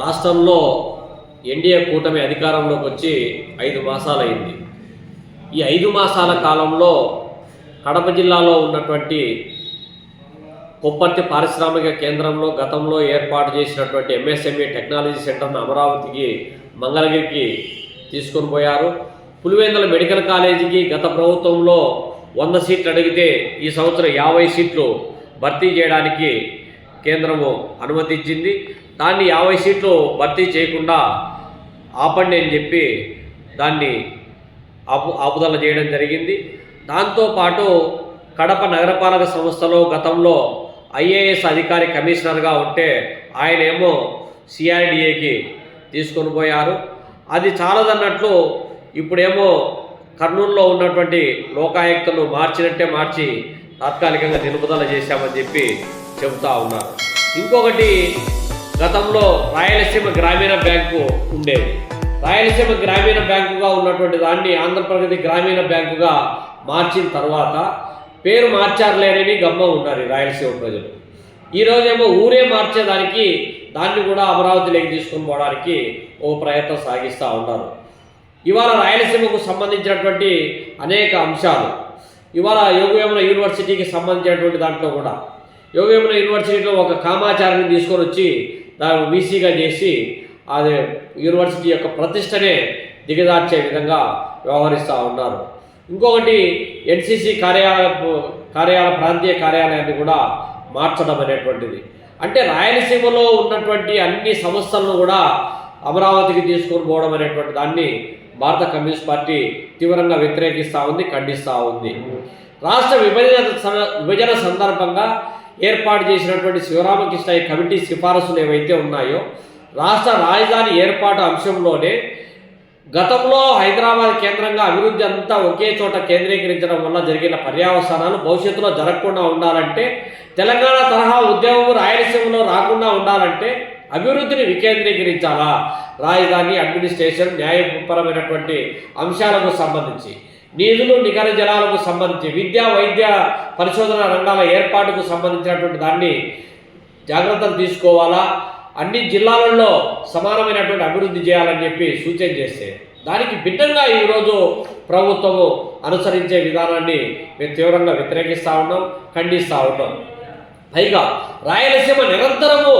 రాష్ట్రంలో ఎన్డీఏ కూటమి అధికారంలోకి వచ్చి ఐదు మాసాలైంది. ఈ ఐదు మాసాల కాలంలో కడప జిల్లాలో ఉన్నటువంటి కొప్పర్తి పారిశ్రామిక కేంద్రంలో గతంలో ఏర్పాటు చేసినటువంటి ఎంఎస్ఎంఈ టెక్నాలజీ సెంటర్ను అమరావతికి మంగళగిరికి తీసుకొని పోయారు. పులివెందుల మెడికల్ కాలేజీకి గత ప్రభుత్వంలో వంద సీట్లు అడిగితే ఈ సంవత్సరం యాభై సీట్లు భర్తీ చేయడానికి కేంద్రము అనుమతించింది దాన్ని యాభై సీట్లు భర్తీ చేయకుండా ఆపండి అని చెప్పి దాన్ని ఆపు ఆపుదల చేయడం జరిగింది. దాంతోపాటు కడప నగరపాలక సంస్థలో గతంలో ఐఏఎస్ అధికారి కమిషనర్గా ఉంటే ఆయన ఏమో సిఆర్డిఏకి తీసుకొని పోయారు. అది చాలదన్నట్లు ఇప్పుడేమో కర్నూలులో ఉన్నటువంటి లోకాయుక్తను మార్చినట్టే మార్చి తాత్కాలికంగా నిలుపుదల చేశామని చెప్పి చెబుతా ఉన్నారు. ఇంకొకటి గతంలో రాయలసీమ గ్రామీణ బ్యాంకు ఉండేది. రాయలసీమ గ్రామీణ బ్యాంకుగా ఉన్నటువంటి దాన్ని ఆంధ్రప్రదేశ్ గ్రామీణ బ్యాంకుగా మార్చిన తర్వాత పేరు మార్చారులేనని గమ్మ ఉన్నారు రాయలసీమ ప్రజలు. ఈరోజేమో ఊరే మార్చేదానికి దాన్ని కూడా అమరావతిలోకి తీసుకొని పోవడానికి ఓ ప్రయత్నం సాగిస్తూ ఉన్నారు. ఇవాళ రాయలసీమకు సంబంధించినటువంటి అనేక అంశాలు. ఇవాళ యోగవేమన యూనివర్సిటీకి సంబంధించినటువంటి దాంట్లో కూడా. యోగవేమన యూనివర్సిటీలో ఒక కామాచారాన్ని తీసుకొని వచ్చి దాన్ని వీసీగా చేసి అది యూనివర్సిటీ యొక్క ప్రతిష్టనే దిగజార్చే విధంగా వ్యవహరిస్తూ ఉన్నారు. ఇంకొకటి ఎన్సీసీ కార్యాలయ కార్యాలయ ప్రాంతీయ కార్యాలయాన్ని కూడా మార్చడం అనేటువంటిది. అంటే రాయలసీమలో ఉన్నటువంటి అన్ని సంస్థలను కూడా అమరావతికి తీసుకొని పోవడం అనేటువంటి దాన్ని భారత కమ్యూనిస్ట్ పార్టీ తీవ్రంగా వ్యతిరేకిస్తూ ఉంది ఖండిస్తూ ఉంది. రాష్ట్ర విభజన స- విభజన సందర్భంగా ఏర్పాటు చేసినటువంటి శివరామకృష్ణ కమిటీ సిఫారసులు ఏవైతే ఉన్నాయో రాష్ట్ర రాజధాని ఏర్పాటు అంశంలోనే గతంలో హైదరాబాద్ కేంద్రంగా అభివృద్ధి అంతా ఒకే చోట కేంద్రీకరించడం వల్ల జరిగిన పర్యావసానాలు భవిష్యత్తులో జరగకుండా ఉండాలంటే తెలంగాణ తరహా ఉద్యమం రాయలసీమలో రాకుండా ఉండాలంటే అభివృద్ధిని వికేంద్రీకరించాలా? రాజధాని అడ్మినిస్ట్రేషన్ న్యాయపరమైనటువంటి అంశాలకు సంబంధించి. నిధులు నికర జలాలకు సంబంధించి విద్యా వైద్య పరిశోధన రంగాల ఏర్పాటుకు సంబంధించినటువంటి దాన్ని జాగ్రత్తలు తీసుకోవాలా? అన్ని జిల్లాలలో సమానమైనటువంటి అభివృద్ధి చేయాలని చెప్పి సూచన చేస్తే దానికి భిన్నంగా ఈరోజు ప్రభుత్వము అనుసరించే విధానాన్ని మేము తీవ్రంగా వ్యతిరేకిస్తూ ఉన్నాం ఖండిస్తూ ఉన్నాం. పైగా రాయలసీమ నిరంతరము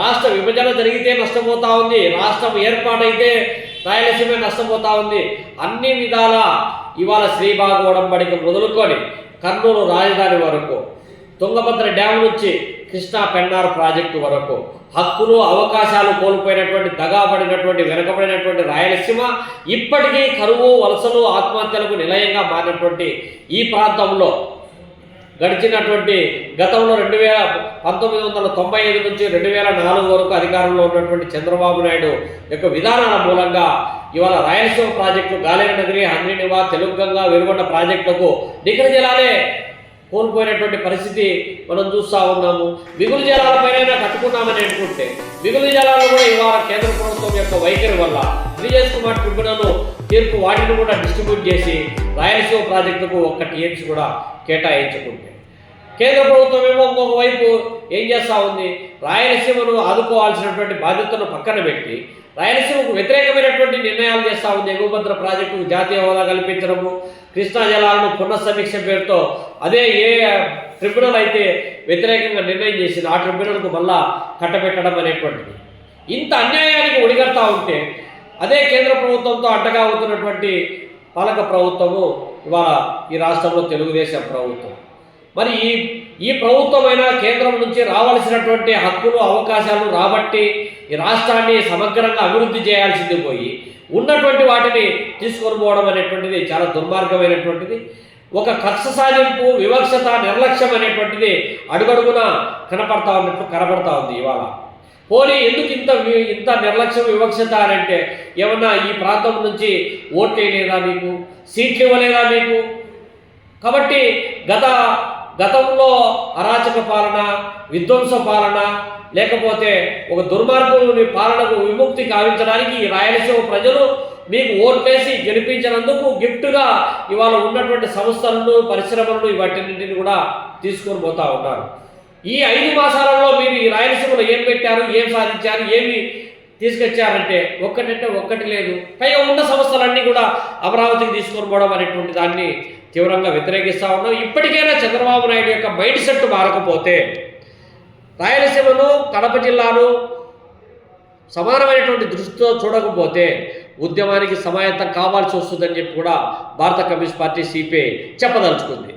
రాష్ట్ర విభజన జరిగితే నష్టపోతా ఉంది. రాష్ట్రం ఏర్పాటైతే రాయలసీమ నష్టపోతా ఉంది. అన్ని విధాల ఇవాళ శ్రీభాగ ఒడంబడికి మొదలుకొని కర్నూలు రాజధాని వరకు తుంగభద్ర డ్యామ్ నుంచి కృష్ణా పెన్నార్ ప్రాజెక్టు వరకు హక్కులు అవకాశాలు కోల్పోయినటువంటి దగాబడినటువంటి వెనకబడినటువంటి రాయలసీమ ఇప్పటికీ కరువు వలసలు ఆత్మహత్యలకు నిలయంగా మారినటువంటి ఈ ప్రాంతంలో గడిచినటువంటి గతంలో రెండు వేల పంతొమ్మిది వందల తొంభై ఐదు నుంచి రెండు వేల నాలుగు వరకు అధికారంలో ఉన్నటువంటి చంద్రబాబు నాయుడు యొక్క విధానాల మూలంగా ఇవాళ రాయలసీమ ప్రాజెక్టు గాలేరు నగరి హంద్రీనివా తెలుగుగంగా వెలుగొండ ప్రాజెక్టులకు నిఖర జలాలే కోల్పోయినటువంటి పరిస్థితి మనం చూస్తూ ఉన్నాము. మిగులు జలాలపైన కట్టుకున్నామని అనుకుంటే మిగులు జలాలు కూడా ఇవాళ కేంద్ర ప్రభుత్వం యొక్క వైఖరి వల్ల విజయ్ కుమార్ ట్రిబ్యునల్ తీర్పు వాటిని కూడా డిస్ట్రిబ్యూట్ చేసి రాయలసీమ ప్రాజెక్టుకు ఒక్క టీఎంసీ కూడా కేటాయించుకుంటే. కేంద్ర ప్రభుత్వం ఏమో ఇంకొక వైపు ఏం చేస్తూ ఉంది? రాయలసీమను ఆదుకోవాల్సినటువంటి బాధ్యతను పక్కన పెట్టి రాయలసీమకు వ్యతిరేకమైనటువంటి నిర్ణయాలు చేస్తూ ఉంది ఎగుభద్ర ప్రాజెక్టుకు జాతీయ హోదా కల్పించడము కృష్ణా జలాలను పునఃసమీక్ష పేరుతో అదే ఏ ట్రిబ్యునల్ అయితే వ్యతిరేకంగా నిర్ణయం చేసింది ఆ ట్రిబ్యునల్కు మళ్ళా కట్టబెట్టడం అనేటువంటిది. ఇంత అన్యాయానికి ఒడిగడతా ఉంటే అదే కేంద్ర ప్రభుత్వంతో అడ్డగా అవుతున్నటువంటి పాలక ప్రభుత్వము ఇవాళ ఈ రాష్ట్రంలో తెలుగుదేశం ప్రభుత్వం. మరి ఈ ఈ ప్రభుత్వమైన కేంద్రం నుంచి రావాల్సినటువంటి హక్కులు అవకాశాలు రాబట్టి ఈ రాష్ట్రాన్ని సమగ్రంగా అభివృద్ధి చేయాల్సింది పోయి ఉన్నటువంటి వాటిని తీసుకొని పోవడం అనేటువంటిది చాలా దుర్మార్గమైనటువంటిది. ఒక కక్ష సాధింపు వివక్షత నిర్లక్ష్యం అనేటువంటిది అడుగడుగున కనపడతా ఉన్నట్టు కనపడతా ఉంది ఇవాళ. పోనీ ఎందుకు ఇంత ఇంత నిర్లక్ష్యం వివక్షత అని అంటే ఏమన్నా ఈ ప్రాంతం నుంచి ఓట్లు వేయలేదా మీకు? సీట్లు ఇవ్వలేదా మీకు? కాబట్టి గత గతంలో అరాచక పాలన విధ్వంస పాలన లేకపోతే ఒక దుర్మార్గుని పాలనకు విముక్తి కావించడానికి ఈ రాయలసీమ ప్రజలు మీకు ఓట్లేసి గెలిపించినందుకు గిఫ్ట్గా ఇవాళ ఉన్నటువంటి సంస్థలను పరిశ్రమలను వాటిన్నింటిని కూడా తీసుకొని పోతా ఉన్నారు. ఈ ఐదు మాసాలలో మీరు ఈ రాయలసీమలో ఏం పెట్టారు ఏం సాధించారు ఏమి తీసుకొచ్చారంటే ఒక్కటంటే ఒక్కటి లేదు. పైగా ఉన్న సంస్థలన్నీ కూడా అమరావతికి తీసుకొని పోవడం అనేటువంటి దాన్ని తీవ్రంగా వ్యతిరేకిస్తూ ఉన్నాం ఇప్పటికైనా చంద్రబాబు నాయుడు యొక్క మైండ్ సెట్ మారకపోతే రాయలసీమను కడప జిల్లాను సమానమైనటువంటి దృష్టితో చూడకపోతే ఉద్యమానికి సమాయత్తం కావాల్సి వస్తుందని చెప్పి కూడా భారత కమ్యూనిస్ట్ పార్టీ సిపిఐ చెప్పదలుచుకుంది.